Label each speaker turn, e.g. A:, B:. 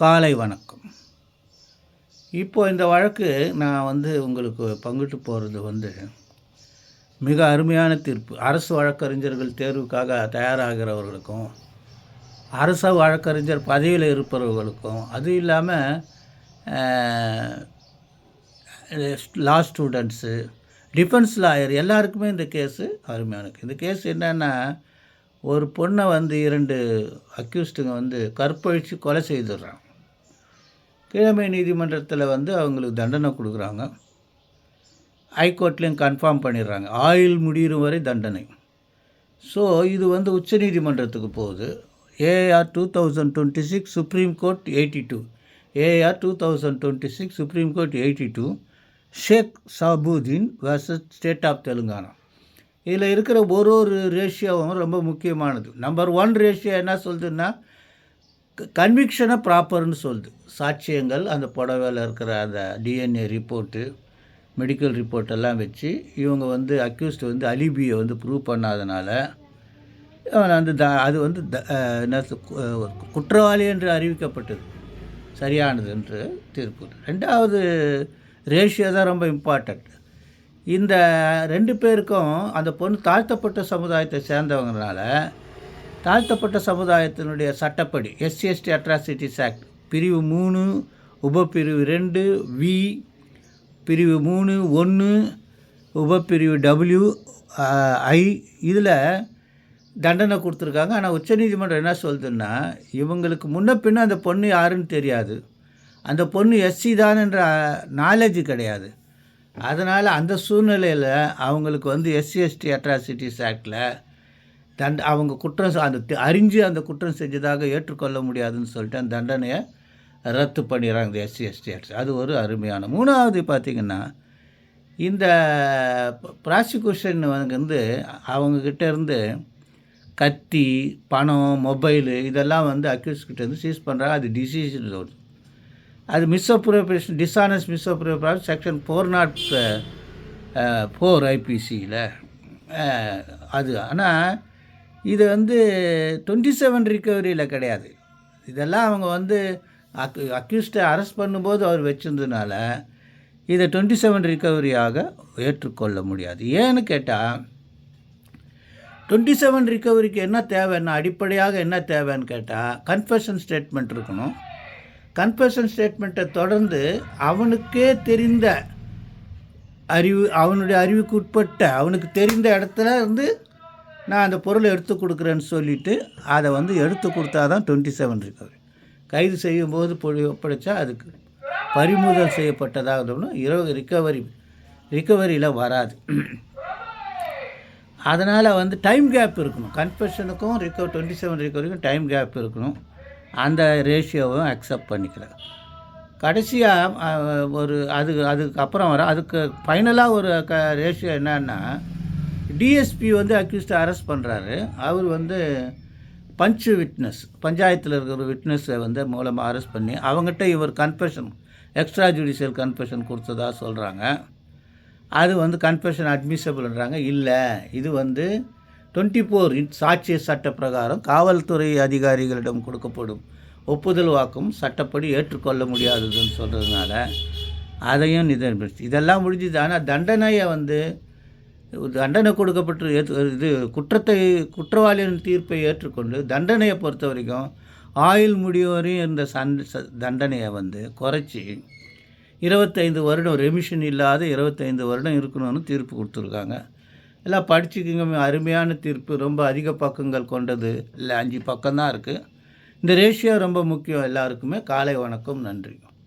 A: காலை வணக்கம். இப்போ இந்த வழக்கு நான் வந்து உங்களுக்கு பங்கிட்டு போகிறது வந்து மிக அருமையான தீர்ப்பு. அரசு வழக்கறிஞர்கள் தேர்வுக்காக தயாராகிறவர்களுக்கும் அரசு வழக்கறிஞர் பதவியில் இருப்பவர்களுக்கும் அது இல்லாமல் லா ஸ்டூடெண்ட்ஸு டிஃபென்ஸ் லாயர் எல்லாருக்குமே இந்த கேஸு அருமையான இந்த கேஸ் என்னென்னா ஒரு பொண்ணை வந்து இரண்டு அக்யூஸ்டுங்க வந்து கற்பழித்து கொலை செய்துடுறாங்க. கீழமை நீதிமன்றத்தில் வந்து அவங்களுக்கு தண்டனை கொடுக்குறாங்க. ஹைகோர்ட்லேயும் கன்ஃபார்ம் பண்ணிடுறாங்க. ஆயுள் முடியும் வரை தண்டனை. ஸோ இது வந்து உச்சநீதிமன்றத்துக்கு போகுது. AR two thousand twenty six Supreme Court eighty two AR two thousand twenty six Supreme Court eighty two Sheikh Sabuddin versus state of Telangana இதில் இருக்கிற ஒரு ஒரு ரேஷியோவும் ரொம்ப முக்கியமானது. நம்பர் ஒன் ரேஷியோ என்ன சொல்லுதுன்னா கன்விக்ஷனை ப்ராப்பர்னு சொல்லுது. சாட்சியங்கள் அந்த புடவையில் இருக்கிற அந்த டிஎன்ஏ ரிப்போர்ட்டு மெடிக்கல் ரிப்போர்ட் எல்லாம் வச்சு இவங்க வந்து அக்யூஸ்ட் வந்து அலிபியை வந்து ப்ரூவ் பண்ணாதனால அவன் வந்து த அது வந்து த என்ன குற்றவாளி என்று அறிவிக்கப்பட்டது. சரியானது என்று தீர்ப்பு. ரெண்டாவது ரேஷியோ தான் ரொம்ப இம்பார்ட்டண்ட் இந்த ரெண்டு பேருக்கும் அந்த பொண்ணு தாழ்த்தப்பட்ட சமுதாயத்தை சேர்ந்தவங்கனால தாழ்த்தப்பட்ட சமுதாயத்தினுடைய சட்டப்படி எஸ்சி எஸ்டி அட்ராசிட்டிஸ் ஆக்ட் பிரிவு மூணு உபப்பிரிவு ரெண்டு வி பிரிவு மூணு ஒன்று உபப்பிரிவு டபிள்யூ ஐ இதில் தண்டனை கொடுத்துருக்காங்க. ஆனால் உச்சநீதிமன்றம் என்ன சொல்லுதுன்னா இவங்களுக்கு முன்ன பின்ன அந்த பொண்ணு யாருன்னு தெரியாது. அந்த பொண்ணு எஸ்சி தான்ன்ற நாலேஜ் கிடையாது. அதனால் அந்த சூழ்நிலையில் அவங்களுக்கு வந்து எஸ்சி எஸ்டி அட்ராசிட்டிஸ் ஆக்டில் தண்ட அவங்க குற்றம் அந்த அறிஞ்சு அந்த குற்றம் செஞ்சதாக ஏற்றுக்கொள்ள முடியாதுன்னு சொல்லிட்டு அந்த தண்டனையை ரத்து பண்ணிடுறாங்க இந்த எஸ்சி எஸ்டி ஆக்ட் அது ஒரு அருமையான. மூணாவது பார்த்திங்கன்னா இந்த ப்ராசிக்யூஷன் வந்து அவங்கக்கிட்ட இருந்து கத்தி பணம் மொபைலு இதெல்லாம் வந்து அக்யூஸ்கிட்ட இருந்து சீஸ் பண்ணுறாங்க அது டிசிஷன் வருது அது misappropriation dishonest misappropriation section four nought four ஐபிசியில் அது. ஆனால் இது வந்து டுவெண்ட்டி செவன் ரிக்கவரியில் கிடையாது. இதெல்லாம் அவங்க வந்து அக் அக்யூஸ்டை அரெஸ்ட் பண்ணும்போது அவர் வச்சிருந்ததுனால இதை டுவெண்ட்டி செவன் ரிக்கவரியாக ஏற்றுக்கொள்ள முடியாது. ஏன்னு கேட்டால் டுவெண்ட்டி செவன் ரிக்கவரிக்கு என்ன தேவைன்னா அடிப்படையாக என்ன தேவைன்னு கேட்டால் கன்ஃபெஷன் ஸ்டேட்மெண்ட் இருக்கணும். கன்ஃபெஷன் ஸ்டேட்மெண்ட்டை தொடர்ந்து அவனுக்கே தெரிந்த அறிவு அவனுடைய அறிவுக்கு உட்பட்ட அவனுக்கு தெரிந்த இடத்துல இருந்து நான் அந்த பொருளை எடுத்து கொடுக்குறேன்னு சொல்லிவிட்டு அதை வந்து எடுத்து கொடுத்தா தான் டுவெண்ட்டி செவன் ரிக்கவரி கைது செய்யும்போது பொழி ஒப்படைச்சா அதுக்கு பறிமுதல் செய்யப்பட்டதாக இரவு ரிக்கவரி ரிக்கவரியில் வராது. அதனால் வந்து டைம் கேப் இருக்கணும். கன்ஃபெஷனுக்கும் ரிக்க டுவெண்ட்டி செவன் ரிக்கவரிக்கும் டைம் கேப் இருக்கணும். அந்த ரேஷியோவும் அக்செப்ட் பண்ணிக்கிறேன். கடைசியாக ஒரு அது அதுக்கப்புறம் வர அதுக்கு ஃபைனலாக ஒரு க ரேஷியோ என்னன்னா டிஎஸ்பி வந்து அக்யூஸ்டை அரெஸ்ட் பண்ணுறாரு அவர் வந்து பஞ்சு விட்னஸ் பஞ்சாயத்தில் இருக்கிற விட்னஸை வந்து மூலமாக அரெஸ்ட் பண்ணி அவங்ககிட்ட இவர் கன்ஃபெஷன் எக்ஸ்ட்ரா ஜுடிஷியல் கன்ஃபெஷன் கொடுத்ததா சொல்கிறாங்க அது வந்து கன்ஃபெஷன் அட்மிசபிள்ன்றாங்க இல்லை இது வந்து டுவெண்ட்டி ஃபோர் சாட்சிய சட்ட பிரகாரம் காவல்துறை அதிகாரிகளிடம் கொடுக்கப்படும் ஒப்புதல் வாக்கும் சட்டப்படி ஏற்றுக்கொள்ள முடியாததுன்னு சொல்கிறதுனால அதையும் நிதர்பிச்சு இதெல்லாம் முடிஞ்சுது. ஆனால் தண்டனையை வந்து தண்டனை கொடுக்கப்பட்டு ஏற்று இது குற்றத்தை குற்றவாளியின் தீர்ப்பை ஏற்றுக்கொண்டு தண்டனையை பொறுத்த வரைக்கும் ஆயுள் முடிவரையும் இருந்த சன் தண்டனையை வந்து குறைச்சி இருபத்தைந்து வருடம் ரெமிஷன் இல்லாத இருபத்தைந்து வருடம் இருக்கணும்னு தீர்ப்பு கொடுத்துருக்காங்க. எல்லாம் படிச்சுக்கிங்க அருமையான தீர்ப்பு. ரொம்ப அதிக பக்கங்கள் கொண்டது. இல்லை அஞ்சு பக்கம்தான் இருக்குது இந்த ரேஷியோ ரொம்ப முக்கியம் எல்லாருக்குமே. காலை வணக்கம் நன்றி.